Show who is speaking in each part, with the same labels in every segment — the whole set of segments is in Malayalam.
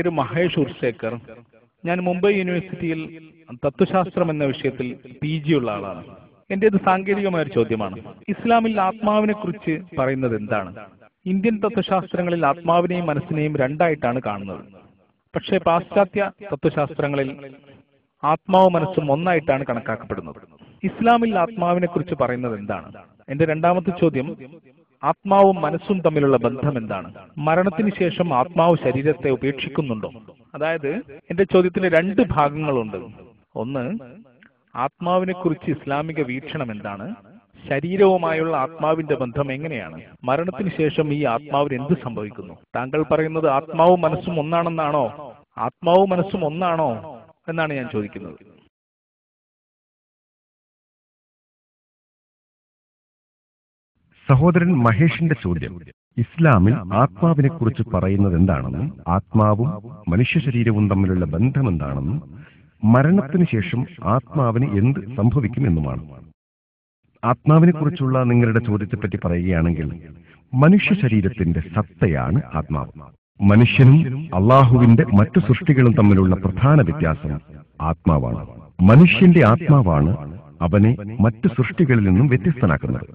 Speaker 1: പേര് മഹേഷ് ഉർസേക്കർ. ഞാൻ മുംബൈ യൂണിവേഴ്സിറ്റിയിൽ തത്വശാസ്ത്രം എന്ന വിഷയത്തിൽ പി ജി ഉള്ള ആളാണ്. എന്റേത് സാങ്കേതികമായ ഒരു ചോദ്യമാണ്. ഇസ്ലാമിൽ ആത്മാവിനെ കുറിച്ച് പറയുന്നത് എന്താണ്? ഇന്ത്യൻ തത്വശാസ്ത്രങ്ങളിൽ ആത്മാവിനെയും മനസ്സിനെയും രണ്ടായിട്ടാണ് കാണുന്നത്. പക്ഷേ പാശ്ചാത്യ തത്വശാസ്ത്രങ്ങളിൽ ആത്മാവ് മനസ്സും ഒന്നായിട്ടാണ് കണക്കാക്കപ്പെടുന്നത്. ഇസ്ലാമിൽ ആത്മാവിനെ കുറിച്ച് പറയുന്നത് എന്താണ്? എന്റെ രണ്ടാമത്തെ ചോദ്യം ആത്മാവും മനസ്സും തമ്മിലുള്ള ബന്ധം എന്താണ് മരണത്തിന് ശേഷം ആത്മാവ് ശരീരത്തെ ഉപേക്ഷിക്കുന്നുണ്ടോ? അതായത് എന്റെ ചോദ്യത്തിന് രണ്ട് ഭാഗങ്ങളുണ്ട്. ഒന്ന് ആത്മാവിനെ കുറിച്ച് ഇസ്ലാമിക വീക്ഷണം എന്താണ് ശരീരവുമായുള്ള ആത്മാവിന്റെ ബന്ധം എങ്ങനെയാണ്? മരണത്തിന് ശേഷം ഈ ആത്മാവിന് എന്ത് സംഭവിക്കുന്നു? താങ്കൾ പറയുന്നത് ആത്മാവും മനസ്സും ഒന്നാണെന്നാണോ? ആത്മാവും മനസ്സും ഒന്നാണോ? എന്നാണ് ഞാൻ ചോദിക്കുന്നത്.
Speaker 2: സഹോദരൻ മഹേഷിന്റെ ചോദ്യം. ഇസ്ലാമിൽ ആത്മാവിനെ കുറിച്ച് പറയുന്നത് എന്താണെന്നും ആത്മാവും മനുഷ്യ ശരീരവും തമ്മിലുള്ള ബന്ധം എന്താണെന്നും മരണത്തിന് ശേഷം ആത്മാവിന് എന്ത് സംഭവിക്കും എന്നുമാണ് ആത്മാവിനെ കുറിച്ചുള്ള നിങ്ങളുടെ ചോദ്യത്തെപ്പറ്റി പറയുകയാണെങ്കിൽ മനുഷ്യ ശരീരത്തിന്റെ സത്തയാണ് ആത്മാവ്. മനുഷ്യനും അള്ളാഹുവിന്റെ മറ്റു സൃഷ്ടികളും തമ്മിലുള്ള പ്രധാന വ്യത്യാസം ആത്മാവാണ്. മനുഷ്യന്റെ ആത്മാവാണ് അവനെ മറ്റു സൃഷ്ടികളിൽ നിന്നും വ്യത്യസ്തനാക്കുന്നത്.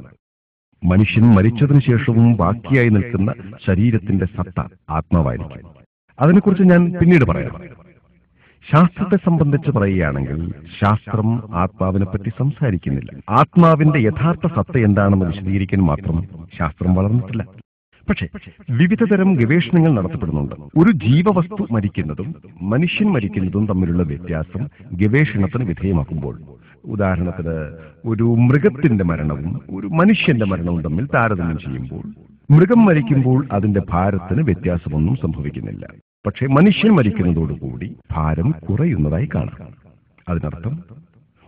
Speaker 2: മനുഷ്യൻ മരിച്ചതിനു ശേഷവും ബാക്കിയായി നിൽക്കുന്ന ശരീരത്തിന്റെ സത്ത ആത്മാവായിരിക്കും. അതിനെക്കുറിച്ച് ഞാൻ പിന്നീട് പറയാം. ശാസ്ത്രത്തെ സംബന്ധിച്ച് പറയുകയാണെങ്കിൽ ശാസ്ത്രം ആത്മാവിനെ പറ്റി സംസാരിക്കുന്നില്ല. ആത്മാവിന്റെ യഥാർത്ഥ സത്ത എന്താണെന്ന് വിശദീകരിക്കാൻ മാത്രം ശാസ്ത്രം വളർന്നിട്ടില്ല. പക്ഷേ വിവിധതരം ഗവേഷണങ്ങൾ നടത്തപ്പെടുന്നുണ്ട്. ഒരു ജീവവസ്തു മരിക്കുന്നതും മനുഷ്യൻ മരിക്കുന്നതും തമ്മിലുള്ള വ്യത്യാസം ഗവേഷണത്തിന് വിധേയമാക്കുമ്പോൾ ഉദാഹരണത്തിന് ഒരു മൃഗത്തിന്റെ മരണവും ഒരു മനുഷ്യന്റെ മരണവും തമ്മിൽ താരതമ്യം ചെയ്യുമ്പോൾ മൃഗം മരിക്കുമ്പോൾ അതിന്റെ ഭാരത്തിന് വ്യത്യാസമൊന്നും സംഭവിക്കുന്നില്ല. പക്ഷേ മനുഷ്യൻ മരിക്കുന്നതോടുകൂടി ഭാരം കുറയുന്നതായി കാണാം. അതിനർത്ഥം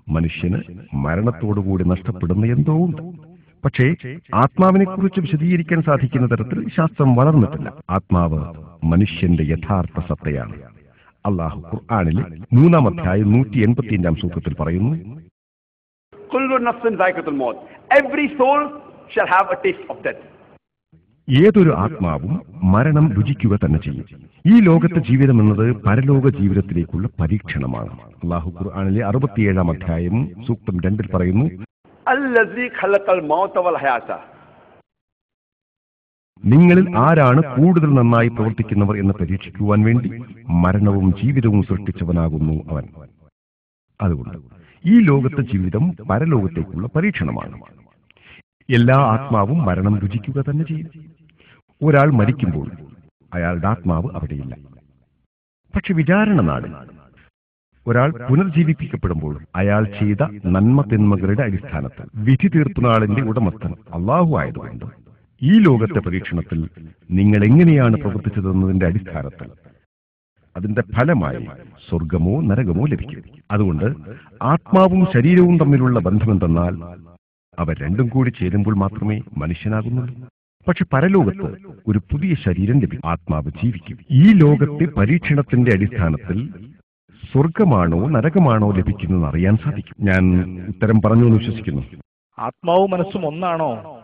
Speaker 2: മനുഷ്യന് മരണത്തോടുകൂടി നഷ്ടപ്പെടുന്ന എന്തോ ഉണ്ട്. പക്ഷേ ആത്മാവിനെ കുറിച്ച് വിശദീകരിക്കാൻ സാധിക്കുന്ന തരത്തിൽ ശാസ്ത്രം വളർന്നിട്ടില്ല. ആത്മാവ് മനുഷ്യന്റെ യഥാർത്ഥ സത്തയാണ്. അള്ളാഹു ഖുർആാനിൽ മൂന്നാം അധ്യായം നൂറ്റി എൺപത്തിയഞ്ചാം സൂത്രത്തിൽ പറയുന്നു
Speaker 3: കുല്ലു mouth soul have a taste of death
Speaker 2: ഏതൊരു ആത്മാവും മരണം രുചിക്കുക തന്നെ ചെയ്യും. ഈ ലോകത്തെ ജീവിതം എന്നത് പരലോക ജീവിതത്തിലേക്കുള്ള പരീക്ഷണമാണ്. അള്ളാഹു ഖുർആാനിലെ അറുപത്തിയേഴാം അധ്യായം സൂക്തം രണ്ടിൽ പറയുന്നു നിങ്ങളിൽ ആരാണ് കൂടുതൽ നന്നായി പ്രവർത്തിക്കുന്നവർ എന്ന് പരീക്ഷിക്കുവാൻ വേണ്ടി മരണവും ജീവിതവും സൃഷ്ടിച്ചവനാകുന്നു അവൻ. അതുകൊണ്ട് ഈ ലോകത്തെ ജീവിതം പരലോകത്തേക്കുള്ള പരീക്ഷണമാണ്. എല്ലാ ആത്മാവും മരണം രുചിക്കുക തന്നെ ചെയ്യും. ഒരാൾ മരിക്കുമ്പോൾ അയാളുടെ ആത്മാവ് അവിടെയില്ല. പക്ഷെ വിചാരണ നാട് ഒരാൾ പുനർജീവിപ്പിക്കപ്പെടുമ്പോൾ അയാൾ ചെയ്ത നന്മ തിന്മകളുടെ അടിസ്ഥാനത്തിൽ വിധി തീർപ്പുനാളിന്റെ ഉടമസ്ഥൻ അള്ളാഹു ആയതുകൊണ്ട് ഈ ലോകത്തെ പരീക്ഷണത്തിൽ നിങ്ങൾ എങ്ങനെയാണ് പ്രവർത്തിച്ചതെന്നതിന്റെ അടിസ്ഥാനത്തിൽ അതിന്റെ ഫലമായി സ്വർഗമോ നരകമോ ലഭിക്കും. അതുകൊണ്ട് ആത്മാവും ശരീരവും തമ്മിലുള്ള ബന്ധമെന്തെന്നാൽ അവ രണ്ടും കൂടി ചേരുമ്പോൾ മാത്രമേ മനുഷ്യനാകുന്നുള്ളൂ. പക്ഷെ പരലോകത്ത് ഒരു പുതിയ ശരീരം ലഭിക്കും. ആത്മാവ് ജീവിക്കും. ഈ ലോകത്തെ പരീക്ഷണത്തിന്റെ അടിസ്ഥാനത്തിൽ സ്വർഗമാണോ നരകമാണോ ലഭിക്കുന്നതെന്ന് അറിയാൻ സാധിക്കും. ഞാൻ ഉത്തരം പറഞ്ഞു എന്ന് വിശ്വസിക്കുന്നു.
Speaker 1: ആത്മാവും മനസ്സും ഒന്നാണോ?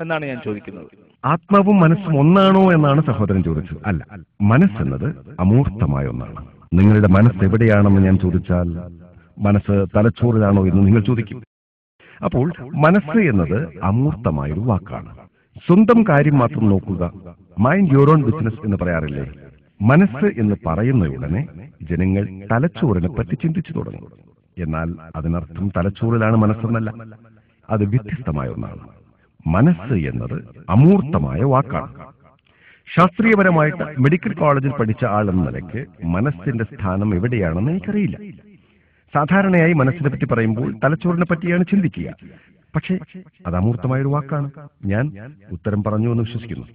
Speaker 1: എന്നാണ് ഞാൻ ചോദിക്കുന്നത്.
Speaker 2: ആത്മാവും മനസ്സും ഒന്നാണോ എന്നാണ് സഹോദരൻ ചോദിച്ചത്. അല്ല മനസ്സെന്നത് അമൂർത്തമായ ഒന്നാണ്. നിങ്ങളുടെ മനസ്സ് എവിടെയാണെന്ന് ഞാൻ ചോദിച്ചാൽ മനസ്സ് തലച്ചോറിലാണോ എന്ന് നിങ്ങൾ ചോദിക്കും. അപ്പോൾ മനസ്സ് എന്നത് അമൂർത്തമായൊരു വാക്കാണ്. സ്വന്തം കാര്യം മാത്രം നോക്കുക. മൈൻഡ് യുവർ ഓൺ ബിസിനസ് എന്ന് പറയാറില്ലേ? മനസ്സ് എന്ന് പറയുന്ന ഉടനെ ജനങ്ങൾ തലച്ചോറിനെ പറ്റി ചിന്തിച്ചു തുടങ്ങും. എന്നാൽ അതിനർത്ഥം തലച്ചോറിലാണ് മനസ്സെന്നല്ല. അത് വ്യത്യസ്തമായ ഒന്നാണ്. മനസ്സ് എന്നത് അമൂർത്തമായ വാക്കാണ്. ശാസ്ത്രീയപരമായിട്ട് മെഡിക്കൽ കോളേജിൽ പഠിച്ച ആൾ എന്ന നിലയ്ക്ക് മനസ്സിന്റെ സ്ഥാനം എവിടെയാണെന്ന് എനിക്കറിയില്ല. സാധാരണയായി മനസ്സിനെ പറ്റി പറയുമ്പോൾ തലച്ചോറിനെ പറ്റിയാണ് ചിന്തിക്കുക. പക്ഷേ അത് അമൂർത്തമായൊരു വാക്കാണ്. ഞാൻ ഉത്തരം പറഞ്ഞു എന്ന് വിശ്വസിക്കുന്നു.